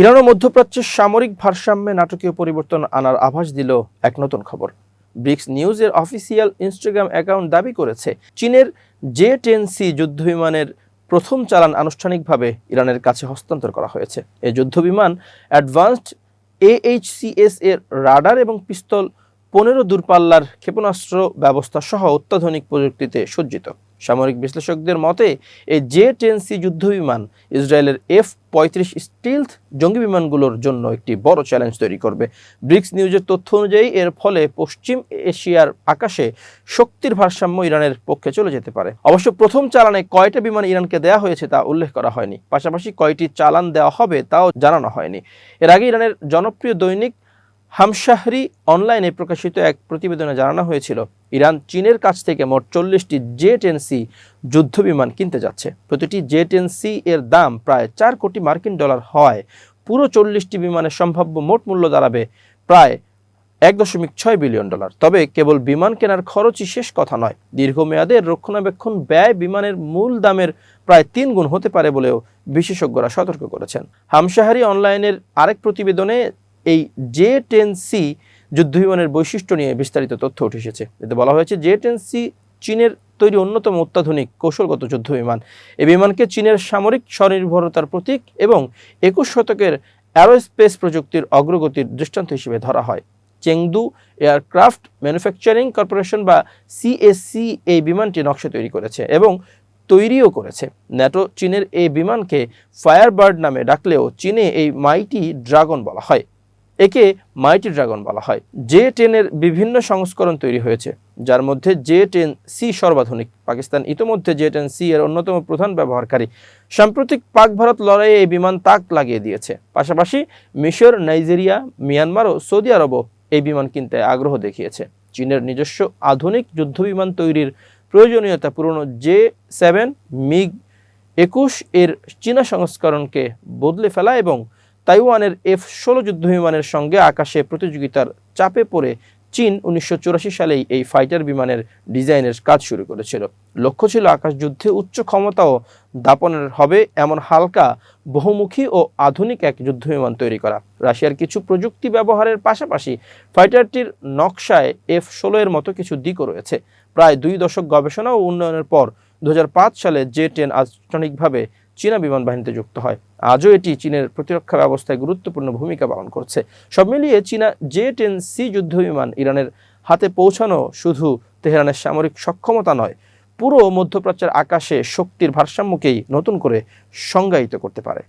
Iran ও মধ্যপ্রাচ্যের সামরিক ভারসাম্যে নাটকীয় পরিবর্তন আনার আভাস দিল এক নতুন খবর। ব্রিক্স নিউজের অফিসিয়াল ইনস্টাগ্রাম অ্যাকাউন্ট দাবি করেছে, চীনের জে টেন সি যুদ্ধবিমানের প্রথম চালান আনুষ্ঠানিকভাবে ইরানের কাছে হস্তান্তর করা হয়েছে। এই যুদ্ধবিমান অ্যাডভান্সড এএইচসিএস এর রাডার এবং পিস্তল পনেরো দূরপাল্লার ক্ষেপণাস্ত্র ব্যবস্থা সহ অত্যাধুনিক প্রযুক্তিতে সজ্জিত। সামরিক বিশ্লেষকদের মতে, এই জে টেন সি যুদ্ধবিমান ইসরায়েলের এফ পঁয়ত্রিশ স্টিলথ জঙ্গি বিমানগুলোর জন্য একটি বড় চ্যালেঞ্জ তৈরি করবে। ব্রিক্স নিউজের তথ্য অনুযায়ী, এর ফলে পশ্চিম এশিয়ার আকাশে শক্তির ভারসাম্য ইরানের পক্ষে চলে যেতে পারে। অবশ্য প্রথম চালানে কয়টা বিমান ইরানকে দেওয়া হয়েছে তা উল্লেখ করা হয়নি। পাশাপাশি কয়টি চালান দেওয়া হবে তাও জানানো হয়নি। এর আগে ইরানের জনপ্রিয় দৈনিক হামশাহরি অনলাইনে প্রকাশিত এক প্রতিবেদনে জানানো হয়েছিল, ইরান চীনের কাছ থেকে মোট চল্লিশটি জে টেন সি যুদ্ধবিমান কিনতে যাচ্ছে। প্রতিটি জে টেন সি এর দাম প্রায় চার কোটি মার্কিন ডলার হয়। পুরো চল্লিশটি বিমানের সম্ভাব্য মোট মূল্য দাঁড়াবে প্রায় এক দশমিক ছয় বিলিয়ন ডলার। তবে কেবল বিমান কেনার খরচই শেষ কথা নয়, দীর্ঘমেয়াদে রক্ষণাবেক্ষণ ব্যয় বিমানের মূল দামের প্রায় তিন গুণ হতে পারে বলেও বিশেষজ্ঞরা সতর্ক করেছেন। হামশাহারি অনলাইনের আরেক প্রতিবেদনে এই জে টেন সি যুদ্ধ বিমানের বৈশিষ্ট্য নিয়ে বিস্তারিত তথ্য উঠে এসেছে। এতে বলা হয়েছে, জে টেন সি চীনের তৈরি অন্যতম অত্যাধুনিক কৌশলগত যুদ্ধ বিমান এই বিমানকে চীনের সামরিক স্বনির্ভরতার প্রতীক এবং একুশ শতকের অ্যারোস্পেস প্রযুক্তির অগ্রগতির দৃষ্টান্ত হিসেবে ধরা হয়। চেংদু এয়ারক্রাফট ম্যানুফ্যাকচারিং কর্পোরেশন বা সিএসসি এই বিমানটি নকশা তৈরি করেছে এবং তৈরিও করেছে। ন্যাটো চীনের এই বিমানকে ফায়ারবার্ড নামে ডাকলেও চীনে এই মাইটি ড্রাগন বলা হয়। একে মাইটি ড্রাগন বলা হয়। জে টেনের বিভিন্ন সংস্করণ তৈরি হয়েছে, যার মধ্যে জে টেন সি সর্বাধুনিক। পাকিস্তান ইতোমধ্যে জে টেন সি এর অন্যতম প্রধান ব্যবহারকারী। সাম্প্রতিক পাক ভারত লড়াইয়ে এই বিমান তাক লাগিয়ে দিয়েছে। পাশাপাশি মিশর, নাইজেরিয়া, মিয়ানমার ও সৌদি আরবও এই বিমান কিনতে আগ্রহ দেখিয়েছে। চীনের নিজস্ব আধুনিক যুদ্ধবিমান তৈরির প্রয়োজনীয়তা পুরনো জে সেভেন মিগ একুশ এর চীনা সংস্করণকে বদলে ফেলা এবং তাইওয়ানের এফ ষোলো যুদ্ধবিমানের সঙ্গে আকাশে প্রতিযোগিতার চাপে পড়ে চীন উনিশশো চুরাশি সালেই এই ফাইটার বিমানের ডিজাইনের কাজ শুরু করেছিল। লক্ষ্য ছিল আকাশ যুদ্ধে উচ্চ ক্ষমতা ও দাপনের হবে এমন হালকা, বহুমুখী ও আধুনিক এক যুদ্ধবিমান তৈরি করা। রাশিয়ার কিছু প্রযুক্তি ব্যবহারের পাশাপাশি ফাইটারটির নকশায় এফ ষোলো এর মতো কিছু দিকও রয়েছে। প্রায় দুই দশক গবেষণা ও উন্নয়নের পর দু হাজার পাঁচ সালে জে টেন আনুষ্ঠানিকভাবে চীনা বিমান বাহিনীতে যুক্ত হয়। আজও এটি চীনের প্রতিরক্ষা ব্যবস্থায় গুরুত্বপূর্ণ ভূমিকা পালন করছে। সব মিলিয়ে চীনা জে টেন সি যুদ্ধ বিমান ইরানের হাতে পৌঁছানো শুধু তেহরানের সামরিক সক্ষমতা নয়, পুরো মধ্যপ্রাচ্যের আকাশে শক্তির ভারসাম্যকেই নতুন করে সংজ্ঞায়িত করতে পারে।